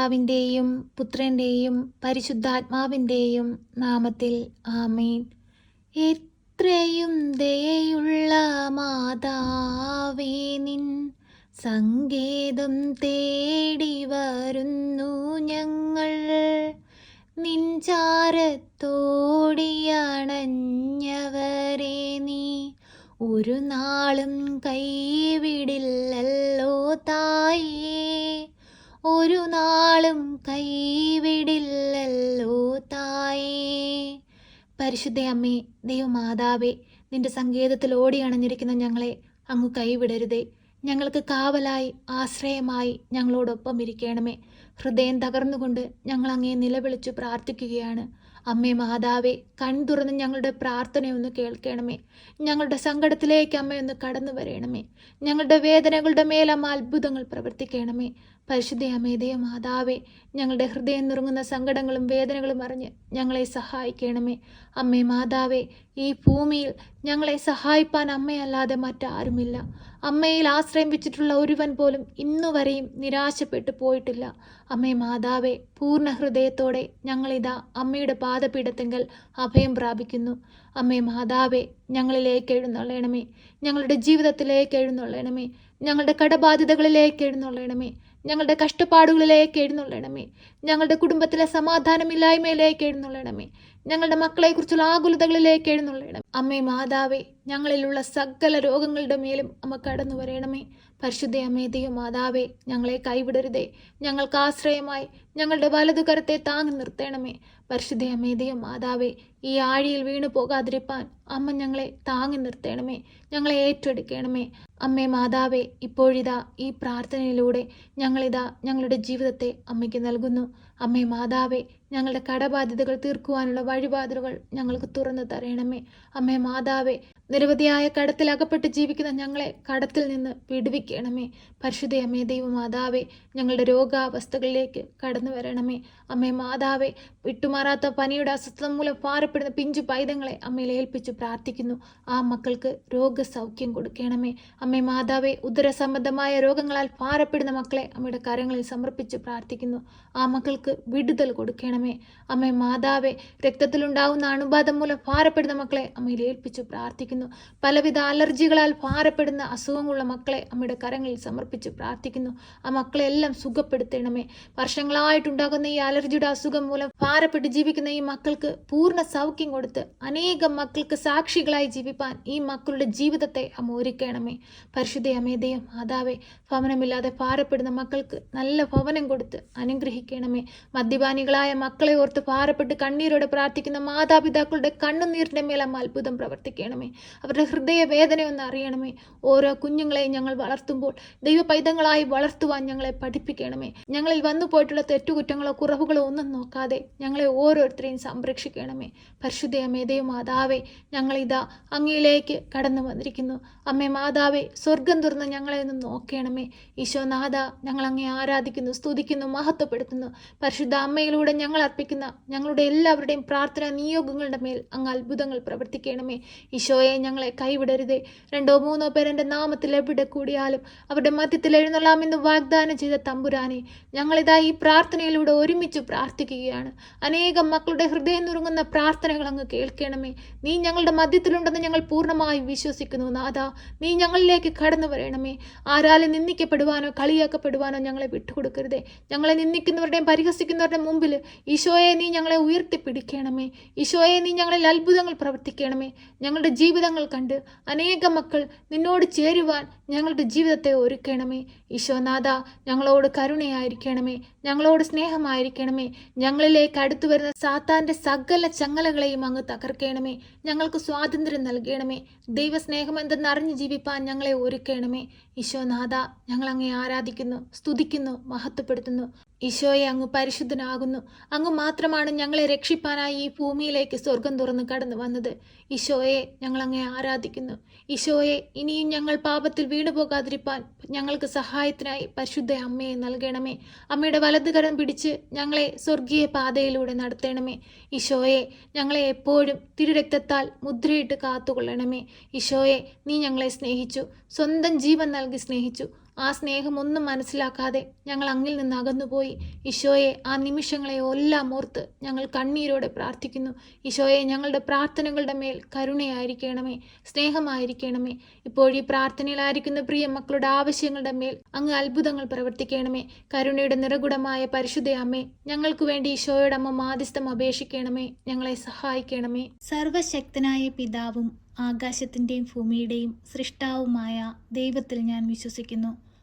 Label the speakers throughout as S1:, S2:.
S1: പിതാവിന്റെയും പുത്രന്റെയും പരിശുദ്ധാത്മാവിന്റെയും നാമത്തിൽ ആമീൻ. എത്രയും ദയുള്ള മാതാവേ നിൻ സങ്കേതം തേടി വരുന്നു ഞങ്ങൾ. നിൻ ചാരത്തോടിയണഞ്ഞവരെ നീ ഒരു നാളും കൈവിടില്ലല്ലോ തായേ. ഒരു നാളും കൈവിടില്ലല്ലോ തായേ. പരിശുദ്ധ അമ്മേ ദൈവമാതാവേ നിന്റെ സങ്കേതത്തിൽ ഓടി അണഞ്ഞിരിക്കുന്ന ഞങ്ങളെ അങ്ങ് കൈവിടരുതേ. ഞങ്ങൾക്ക് കാവലായി ആശ്രയമായി ഞങ്ങളോടൊപ്പം ഇരിക്കണമേ. ഹൃദയം തകർന്നുകൊണ്ട് ഞങ്ങൾ അങ്ങേ നിലവിളിച്ചു പ്രാർത്ഥിക്കുകയാണ്. അമ്മേ മാതാവേ കൺ തുറന്ന് ഞങ്ങളുടെ പ്രാർത്ഥനയൊന്ന് കേൾക്കണമേ. ഞങ്ങളുടെ സങ്കടത്തിലേക്ക് അമ്മയൊന്ന് കടന്നു വരണമേ. ഞങ്ങളുടെ വേദനകളുടെ മേലമ്മ അത്ഭുതങ്ങൾ പ്രവർത്തിക്കണമേ. പരിശുദ്ധ അമേദയ മാതാവേ ഞങ്ങളുടെ ഹൃദയം നുറുങ്ങുന്ന സങ്കടങ്ങളും വേദനകളും അറിഞ്ഞ് ഞങ്ങളെ സഹായിക്കണമേ. അമ്മേ മാതാവേ ഈ ഭൂമിയിൽ ഞങ്ങളെ സഹായിപ്പാൻ അമ്മയല്ലാതെ മറ്റാരുമില്ല. അമ്മയിൽ ആശ്രയം വെച്ചിട്ടുള്ള ഒരുവൻ പോലും ഇന്നുവരെയും നിരാശപ്പെട്ടു പോയിട്ടില്ല. അമ്മേ മാതാവേ പൂർണ ഹൃദയത്തോടെ ഞങ്ങളിതാ അമ്മയുടെ പാദപീഠത്തെങ്കിൽ അഭയം പ്രാപിക്കുന്നു. അമ്മേ മാതാവേ ഞങ്ങളിലേക്ക് എഴുന്നള്ളണമേ. ഞങ്ങളുടെ ജീവിതത്തിലേക്ക് എഴുന്നള്ളണമേ. ഞങ്ങളുടെ കടബാധ്യതകളിലേക്ക് എഴുന്നള്ളണമേ. ഞങ്ങളുടെ കഷ്ടപ്പാടുകളിലേക്ക് എഴുന്നള്ളണമേ. ഞങ്ങളുടെ കുടുംബത്തിലെ സമാധാനമില്ലായ്മയിലേക്ക് എഴുന്നള്ളണമേ. ഞങ്ങളുടെ മക്കളെക്കുറിച്ചുള്ള ആകുലതകളിലേക്ക് എഴുന്നള്ളണം അമ്മേ മാതാവേ ഞങ്ങളിലുള്ള സകല രോഗങ്ങളുടെ മേലും അമ്മ കടന്നു വരണമേ. പരിശുദ്ധ അമ്മേ ദൈവ മാതാവേ ഞങ്ങളെ കൈവിടരുതേ. ഞങ്ങൾക്ക് ആശ്രയമായി ഞങ്ങളുടെ വലതു കരത്തെ താങ്ങി നിർത്തണമേ. പരിശുദ്ധ അമ്മേ ദൈവ മാതാവേ ഈ ആഴിയിൽ വീണു പോകാതിരിപ്പാൻ അമ്മ ഞങ്ങളെ താങ്ങി നിർത്തണമേ. ഞങ്ങളെ ഏറ്റെടുക്കണമേ. അമ്മേ മാതാവേ ഇപ്പോഴിതാ ഈ പ്രാർത്ഥനയിലൂടെ ഞങ്ങളിതാ ഞങ്ങളുടെ ജീവിതത്തെ അമ്മയ്ക്ക് നൽകുന്നു. അമ്മേ മാതാവേ ഞങ്ങളുടെ കടബാധ്യതകൾ തീർക്കുവാനുള്ള വഴിപാടുകൾ ഞങ്ങൾക്ക് തുറന്നു തരണമേ. അമ്മേ മാതാവേ നിരവധിയായ കടത്തിൽ അകപ്പെട്ട് ജീവിക്കുന്ന ഞങ്ങളെ കടത്തിൽ നിന്ന് വിടുവിക്കണമേ. പരിശുദ്ധ അമ്മേ ദൈവമാതാവേ ഞങ്ങളുടെ രോഗാവസ്ഥകളിലേക്ക് കടന്നു വരണമേ. അമ്മേ മാതാവേ വിട്ടുമാറാത്ത പനിയുടെ അസ്വസ്ഥത മൂലം പാറപ്പെടുന്ന പിഞ്ചു പൈതങ്ങളെ അമ്മയിൽ ഏൽപ്പിച്ച് പ്രാർത്ഥിക്കുന്നു. ആ മക്കൾക്ക് രോഗസൗഖ്യം കൊടുക്കണമേ. അമ്മേ മാതാവേ ഉദരസംബന്ധമായ രോഗങ്ങളാൽ പാറപ്പെടുന്ന മക്കളെ അമ്മയുടെ കരങ്ങളിൽ സമർപ്പിച്ച് പ്രാർത്ഥിക്കുന്നു. ആ മക്കൾക്ക് വിടുതൽ കൊടുക്കണമേ. അമ്മേ മാതാവേ രക്തത്തിലുണ്ടാവുന്ന അണുബാധം മൂലം പാറപ്പെടുന്ന മക്കളെ അമ്മയിൽ ഏൽപ്പിച്ച് പ്രാർത്ഥിക്കുന്നു. പലവിധ അലർജികളാൽ ഭാരപ്പെടുന്ന അസുഖങ്ങളുള്ള മക്കളെ അമ്മയുടെ കരങ്ങളിൽ സമർപ്പിച്ച് പ്രാർത്ഥിക്കുന്നു. ആ മക്കളെല്ലാം സുഖപ്പെടുത്തണമേ. വർഷങ്ങളായിട്ടുണ്ടാകുന്ന ഈ അലർജിയുടെ അസുഖം മൂലം ഭാരപ്പെട്ട് ജീവിക്കുന്ന ഈ മക്കൾക്ക് പൂർണ സൗഖ്യം കൊടുത്ത് അനേകം മക്കൾക്ക് സാക്ഷികളായി ജീവിപ്പാൻ ഈ മക്കളുടെ ജീവിതത്തെ അമ്മ ഒരുക്കണമേ. പരിശുദ്ധ അമേദയം മാതാവേ ഭവനമില്ലാതെ ഭാരപ്പെടുന്ന മക്കൾക്ക് നല്ല ഭവനം കൊടുത്ത് അനുഗ്രഹിക്കണമേ. മദ്യപാനികളായ മക്കളെ ഓർത്ത് ഭാരപ്പെട്ട് കണ്ണീരോടെ പ്രാർത്ഥിക്കുന്ന മാതാപിതാക്കളുടെ കണ്ണുനീരിന്റെ മേൽ അത്ഭുതം പ്രവർത്തിക്കണമേ. അവരുടെ ഹൃദയ വേദന അറിയണമേ. ഓരോ കുഞ്ഞുങ്ങളെയും ഞങ്ങൾ വളർത്തുമ്പോൾ ദൈവ പൈതങ്ങളായി വളർത്തുവാൻ ഞങ്ങളെ പഠിപ്പിക്കണമേ. ഞങ്ങളിൽ വന്നു പോയിട്ടുള്ള തെറ്റുകുറ്റങ്ങളോ കുറവുകളോ ഒന്നും നോക്കാതെ ഞങ്ങളെ ഓരോരുത്തരെയും സംരക്ഷിക്കണമേ. പരിശുദ്ധയമേ അമേതയോ മാതാവേ ഞങ്ങളിതാ അങ്ങയിലേക്ക് കടന്നു വന്നിരിക്കുന്നു. അമ്മേ മാതാവേ സ്വർഗം തുറന്ന് ഞങ്ങളെ ഒന്ന് നോക്കണമേ. ഈശോനാഥ ഞങ്ങൾ അങ്ങേ ആരാധിക്കുന്നു സ്തുതിക്കുന്നു മഹത്വപ്പെടുത്തുന്നു. പരിശുദ്ധ അമ്മയിലൂടെ ഞങ്ങൾ അർപ്പിക്കുന്ന ഞങ്ങളുടെ എല്ലാവരുടെയും പ്രാർത്ഥന നിയോഗങ്ങളുടെ മേൽ അങ്ങ് അത്ഭുതങ്ങൾ പ്രവർത്തിക്കണമേ. ഈശോയെ ഞങ്ങളെ കൈവിടരുതേ. രണ്ടോ മൂന്നോ പേരെന്റെ നാമത്തിൽ എവിടെ കൂടിയാലും അവരുടെ മധ്യത്തിൽ എഴുന്നള്ളാമെന്ന് വാഗ്ദാനം ചെയ്ത തമ്പുരാനെ ഞങ്ങളിതാ ഈ പ്രാർത്ഥനയിലൂടെ ഒരുമിച്ച് പ്രാർത്ഥിക്കുകയാണ്. അനേകം മക്കളുടെ ഹൃദയം നുറുങ്ങുന്ന പ്രാർത്ഥനകൾ അങ്ങ് കേൾക്കണമേ. നീ ഞങ്ങളുടെ മധ്യത്തിലുണ്ടെന്ന് ഞങ്ങൾ പൂർണമായി വിശ്വസിക്കുന്നു നാഥ. നീ ഞങ്ങളിലേക്ക് കടന്നു വരണമേ. ആരാലും നിന്ദിക്കപ്പെടുവാനോ കളിയാക്കപ്പെടുവാനോ ഞങ്ങളെ വിട്ടുകൊടുക്കരുതേ. ഞങ്ങളെ നിന്ദിക്കുന്നവരുടെയും പരിഹസിക്കുന്നവരുടെ മുമ്പിൽ ഈശോയെ നീ ഞങ്ങളെ ഉയർത്തിപ്പിടിക്കണമേ. ഈശോയെ നീ ഞങ്ങളിൽ അത്ഭുതങ്ങൾ പ്രവർത്തിക്കണമേ. ഞങ്ങളുടെ ജീവിതങ്ങൾ കണ്ട് അനേക മക്കൾ നിന്നോട് ചേരുവാൻ ഞങ്ങളുടെ ജീവിതത്തെ ഒരുക്കണമേ. ഈശോനാഥ ഞങ്ങളോട് കരുണയായിരിക്കണമേ. ഞങ്ങളോട് സ്നേഹമായിരിക്കണമേ. ഞങ്ങളിലേക്ക് അടുത്തു വരുന്ന സാത്താന്റെ സകല ചങ്ങലകളെയും അങ്ങ് തകർക്കണമേ. ഞങ്ങൾക്ക് സ്വാതന്ത്ര്യം നൽകണമേ. ദൈവസ്നേഹം എന്തെന്നറിഞ്ഞ് ജീവിപ്പാൻ ഞങ്ങളെ ഒരുക്കണമേ. ഈശോനാഥ ഞങ്ങൾ അങ്ങേ ആരാധിക്കുന്നു സ്തുതിക്കുന്നു മഹത്വപ്പെടുത്തുന്നു. ഈശോയെ അങ്ങ് പരിശുദ്ധനാകുന്നു. അങ്ങ് മാത്രമാണ് ഞങ്ങളെ രക്ഷിപ്പാനായി ഈ ഭൂമിയിലേക്ക് സ്വർഗം തുറന്ന് കടന്നു വന്നത്. ഈശോയെ ഞങ്ങൾ അങ്ങേ ആരാധിക്കുന്നു. ഈശോയെ ഇനിയും ഞങ്ങൾ പാപത്തിൽ വീണു പോകാതിരിപ്പാൻ ഞങ്ങൾക്ക് സഹായത്തിനായി പരിശുദ്ധ അമ്മയെ നൽകണമേ. അമ്മയുടെ വലതുകരം പിടിച്ച് ഞങ്ങളെ സ്വർഗീയ പാതയിലൂടെ നടത്തണമേ. ഈശോയെ ഞങ്ങളെ എപ്പോഴും തിരുരക്തത്താൽ മുദ്രയിട്ട് കാത്തുകൊള്ളണമേ. ഈശോയെ നീ ഞങ്ങളെ സ്നേഹിച്ചു. സ്വന്തം ജീവൻ നൽകി സ്നേഹിച്ചു. ആ സ്നേഹമൊന്നും മനസ്സിലാക്കാതെ ഞങ്ങൾ അങ്ങിൽ നിന്ന് അകന്നുപോയി. ഈശോയെ ആ നിമിഷങ്ങളെ എല്ലാം ഓർത്ത് ഞങ്ങൾ കണ്ണീരോടെ പ്രാർത്ഥിക്കുന്നു. ഈശോയെ ഞങ്ങളുടെ പ്രാർത്ഥനകളുടെ മേൽ കരുണയായിരിക്കണമേ സ്നേഹമായിരിക്കണമേ. ഇപ്പോഴീ പ്രാർത്ഥനയിലായിരിക്കുന്ന പ്രിയ മക്കളുടെ ആവശ്യങ്ങളുടെ മേൽ അങ്ങ് അത്ഭുതങ്ങൾ പ്രവർത്തിക്കണമേ. കരുണയുടെ നിറകുടമായ പരിശുദ്ധ അമ്മേ ഞങ്ങൾക്ക് വേണ്ടി ഈശോയുടെ അമ്മ മാധ്യസ്ഥം അപേക്ഷിക്കണമേ ഞങ്ങളെ സഹായിക്കണമേ. സർവശക്തനായ പിതാവും ആകാശത്തിന്റെയും ഭൂമിയുടെയും സൃഷ്ടാവുമായ ദൈവത്തിൽ ഞാൻ വിശ്വസിക്കുന്നു.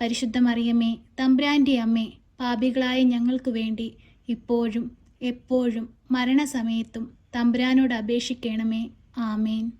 S1: പരിശുദ്ധ മറിയമ്മേ തമ്പ്രാന്റെ അമ്മേ പാപികളായ ഞങ്ങൾക്ക് വേണ്ടി ഇപ്പോഴും എപ്പോഴും മരണസമയത്തും തമ്പ്രാനോട് അപേക്ഷിക്കണമേ. ആമേൻ.